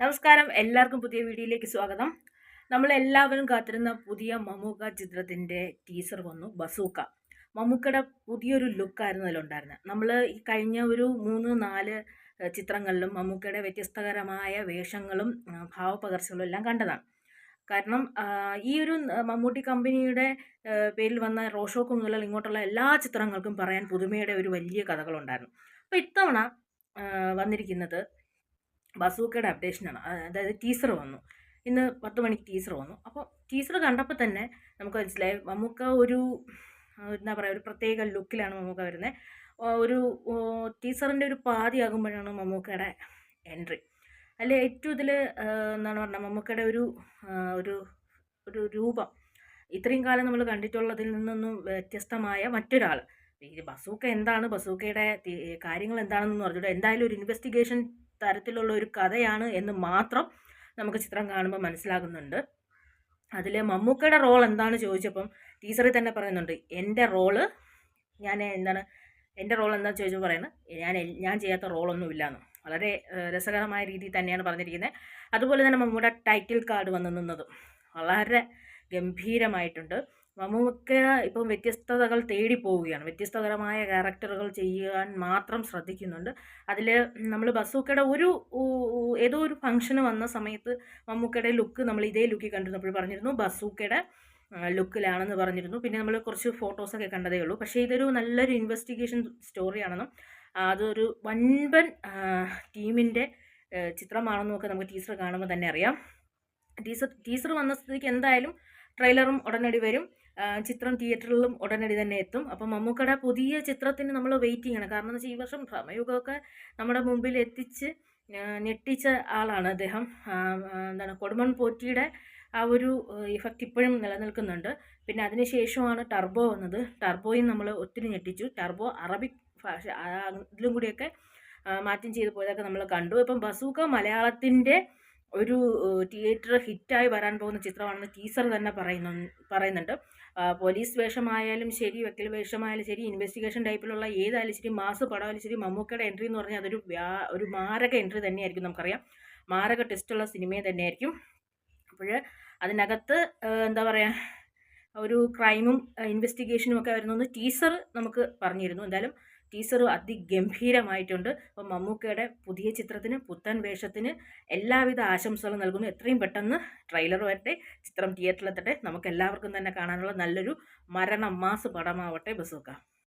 നമസ്കാരം. എല്ലാവർക്കും പുതിയ വീഡിയോയിലേക്ക് സ്വാഗതം. നമ്മൾ എല്ലാവരും കാത്തിരുന്ന പുതിയ മമ്മൂക്ക ചിത്രത്തിന്റെ ടീസർ വന്നു ബസൂക്ക. മമ്മൂക്കയുടെ പുതിയൊരു ലുക്കായിരുന്നു അതിലുണ്ടായിരുന്നത് നമ്മൾ ഈ കഴിഞ്ഞ ഒരു മൂന്ന് നാല് ചിത്രങ്ങളിലും മമ്മൂക്കയുടെ വ്യത്യസ്തകരമായ വേഷങ്ങളും ഭാവപകർച്ചകളും എല്ലാം കണ്ടതാണ്. കാരണം ഈ ഒരു മമ്മൂട്ടി കമ്പനിയുടെ പേരിൽ വന്ന റോഷോക്ക് മുതൽ ഇങ്ങോട്ടുള്ള എല്ലാ ചിത്രങ്ങൾക്കും പറയാൻ പുതുമയുടെ ഒരു വലിയ കഥകളുണ്ടായിരുന്നു. അപ്പോൾ ഇത്തവണ വന്നിരിക്കുന്നത് ബസൂക്കയുടെ അപ്ഡേഷനാണ്. അതായത് ടീസർ വന്നു. ഇന്ന് പത്ത് മണിക്ക് ടീസർ വന്നു. അപ്പോൾ ടീസർ കണ്ടപ്പോൾ തന്നെ നമുക്ക് മനസ്സിലായി. മമ്മൂക്ക ഒരു എന്താ പറയുക ഒരു പ്രത്യേക ലുക്കിലാണ് മമ്മൂക്ക വരുന്നത് ഒരു ടീസറിന്റെ ഒരു പാതി ആകുമ്പോഴാണ് മമ്മൂക്കയുടെ എൻട്രി അതിൽ ഏറ്റവും ഇതിൽ എന്താണ് പറഞ്ഞാൽ മമ്മൂക്കയുടെ ഒരു ഒരു ഒരു രൂപം. ഇത്രയും കാലം നമ്മൾ കണ്ടിട്ടുള്ളതിൽ നിന്നൊന്നും വ്യത്യസ്തമായ മറ്റൊരാൾ ഈ ബസൂക്ക എന്താണ്? ബസൂക്കയുടെ കാര്യങ്ങൾ എന്താണെന്നൊന്നും പറഞ്ഞിട്ട് എന്തായാലും ഒരു ഇൻവെസ്റ്റിഗേഷൻ തരത്തിലുള്ള ഒരു കഥയാണ് എന്ന് മാത്രം നമുക്ക് ചിത്രം കാണുമ്പോൾ മനസ്സിലാകുന്നുണ്ട്. അതിൽ മമ്മൂക്കയുടെ റോൾ എന്താണ് ചോദിച്ചപ്പം ടീച്ചറിൽ തന്നെ പറയുന്നുണ്ട് എന്റെ റോൾ ഞാൻ എന്താണ് എന്റെ റോൾ എന്താണെന്ന് ചോദിച്ചപ്പോൾ പറയുന്നത് ഞാൻ ഞാൻ ചെയ്യാത്ത റോളൊന്നുമില്ല എന്ന് വളരെ രസകരമായ രീതിയിൽ തന്നെയാണ് പറഞ്ഞിരിക്കുന്നത് അതുപോലെ തന്നെ മമ്മൂടെ ടൈറ്റിൽ കാർഡ് വന്ന് വളരെ ഗംഭീരമായിട്ടുണ്ട്. മമ്മൂക്ക ഇപ്പം വ്യത്യസ്തതകൾ തേടി പോവുകയാണ്. വ്യത്യസ്തകരമായ ക്യാരക്ടറുകൾ ചെയ്യാൻ മാത്രം ശ്രദ്ധിക്കുന്നുണ്ട്. അതിൽ നമ്മൾ ബസൂക്കയുടെ ഒരു ഏതോ ഒരു ഫംഗ്ഷന് വന്ന സമയത്ത് മമ്മൂക്കയുടെ ലുക്ക് നമ്മൾ ഇതേ ലുക്കിൽ കണ്ടിരുന്നപ്പോൾ പറഞ്ഞിരുന്നു. ബസൂക്കയുടെ ലുക്കിലാണെന്ന് പറഞ്ഞിരുന്നു. പിന്നെ നമ്മൾ കുറച്ച് ഫോട്ടോസൊക്കെ കണ്ടതേ ഉള്ളൂ. പക്ഷേ ഇതൊരു നല്ലൊരു ഇൻവെസ്റ്റിഗേഷൻ സ്റ്റോറിയാണെന്നും അതൊരു വൻപൻ ടീമിന്റെ ചിത്രമാണെന്നും ഒക്കെ നമുക്ക് ടീച്ചർ കാണുമ്പോൾ തന്നെ അറിയാം. ടീച്ചർ ടീച്ചർ വന്ന സ്ഥിതിക്ക് എന്തായാലും ട്രെയിലറും ഉടനടി വരും. ചിത്രം തിയേറ്ററിലും ഉടനടി തന്നെ എത്തും. അപ്പം മമ്മൂക്കയുടെ പുതിയ ചിത്രത്തിന് നമ്മൾ വെയിറ്റ് ചെയ്യണം. കാരണം എന്ന് വെച്ചാൽ ഈ വർഷം ഭ്രമയുഗമൊക്കെ നമ്മുടെ മുമ്പിൽ എത്തിച്ച് ഞെട്ടിച്ച ആളാണ് അദ്ദേഹം. എന്താണ് കൊടുമൺ പോറ്റിയുടെ ആ ഒരു ഇഫക്റ്റ് ഇപ്പോഴും നിലനിൽക്കുന്നുണ്ട്. പിന്നെ അതിനുശേഷമാണ് ടർബോ വന്നത്. ടർബോയും നമ്മൾ ഒത്തിരി ഞെട്ടിച്ചു. ടർബോ അറബിക് ഭാഷ അതിലും കൂടിയൊക്കെ മാറ്റം ചെയ്ത് പോയതൊക്കെ നമ്മൾ കണ്ടു. ഇപ്പം ബസൂക്ക മലയാളത്തിന്റെ ഒരു തിയേറ്റർ ഹിറ്റായി വരാൻ പോകുന്ന ചിത്രമാണെന്ന് ടീസർ തന്നെ പറയുന്നു പറയുന്നുണ്ട്. പോലീസ് വേഷമായാലും ശരി വക്കീൽ വേഷമായാലും ശരി ഇൻവെസ്റ്റിഗേഷൻ ടൈപ്പിലുള്ള ഏതായാലും ശരി മാസ് പടമായാലും ശരി മമ്മൂക്കയുടെ എൻട്രി എന്ന് പറഞ്ഞാൽ അതൊരു ഒരു മാരക എൻട്രി തന്നെയായിരിക്കും നമുക്കറിയാം. മാരക ടെസ്റ്റുള്ള സിനിമയെ തന്നെയായിരിക്കും. അപ്പോൾ അതിനകത്ത് എന്താ പറയുക ഒരു ക്രൈമും ഇൻവെസ്റ്റിഗേഷനും ഒക്കെ വരുന്നതെന്ന് ടീസർ നമുക്ക് പറഞ്ഞിരുന്നു. എന്തായാലും ടീസർ അതിഗംഭീരമായിട്ടുണ്ട്. അപ്പം മമ്മൂക്കയുടെ പുതിയ ചിത്രത്തിന് പുത്തൻ വേഷത്തിന് എല്ലാവിധ ആശംസകളും നൽകുന്നു. എത്രയും പെട്ടെന്ന് ട്രെയിലർ വരട്ടെ ചിത്രം തിയേറ്ററിലെത്തട്ടെ നമുക്ക് എല്ലാവർക്കും തന്നെ കാണാനുള്ള നല്ലൊരു മരണ മാസ് പടമാവട്ടെ ബസൂക്ക.